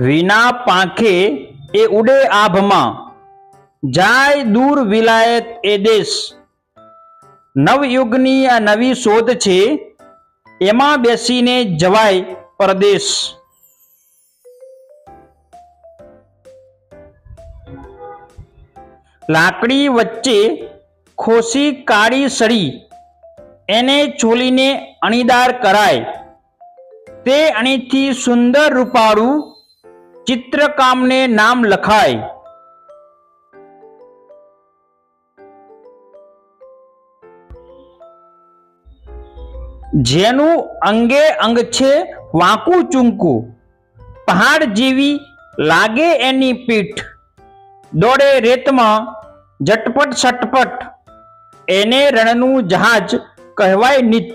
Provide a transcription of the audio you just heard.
વિના પાંખે એ ઉડે આભમાં. જાય દૂર વિલાયત એ દેશ. નવયુગની આ નવી શોધ છે, એમાં બેસીને જવાય પરદેશ. લાકડી વચ્ચે ખોસી કાળી સળી, એને ચોલીને અણીદાર કરાય. તે અણીથી સુંદર રૂપાળું ચિત્રકામને નામ લખાય. જેનું અંગે અંગ છે વાંકું ચૂંકું. પહાડ જેવી લાગે એની પીઠ. દોડે રેતમાં ઝટપટ સટપટ એને રણનું જહાજ કહેવાય નિત.